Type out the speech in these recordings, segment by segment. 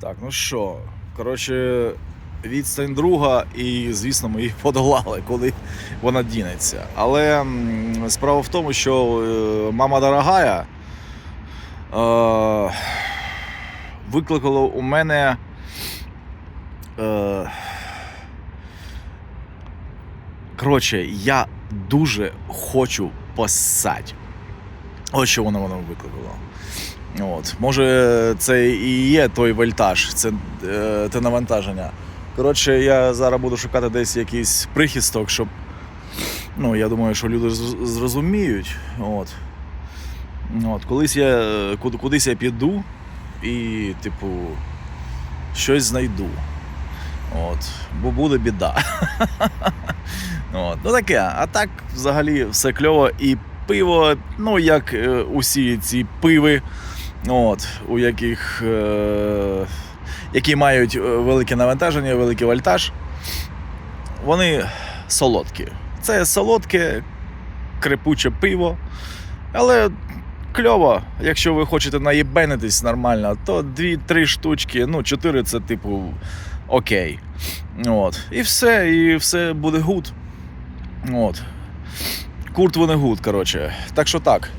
Так, ну що, коротше, відстань друга, і, звісно, ми їх подолали, коли вона дінеться. Але справа в тому, що е, мама дорогая е, викликала у мене. Е, коротше, я дуже хочу поссать. Ось що воно воно викликало. От. Може, це і є той вольтаж, це е, те навантаження. Коротше, я зараз буду шукати десь якийсь прихисток, щоб. Ну, я думаю, що люди зрозуміють. От. От. Колись я кудись я піду і, типу, щось знайду. От. Бо буде біда. От. Ну таке. А так взагалі все кльово. І пиво, ну як е, усі ці пиви, от, у яких, е, які мають е, велике навантаження, великий вольтаж, вони солодкі. Це солодке, крепуче пиво. Але кльово, якщо ви хочете наєбенитись нормально, то 2-3 штучки, ну, 4 це типу окей. От. І все, і все буде гуд. От. Курт вони гуд, коротше. Так що так.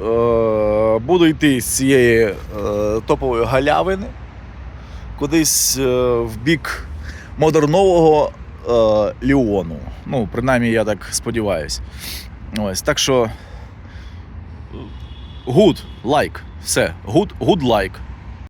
Е, буду йти з цієї е, топової галявини кудись е, в бік модернового Ліону. Ну, принаймні, я так сподіваюсь. Ось, так що. Гуд, лайк. Все. Гуд, гуд лайк.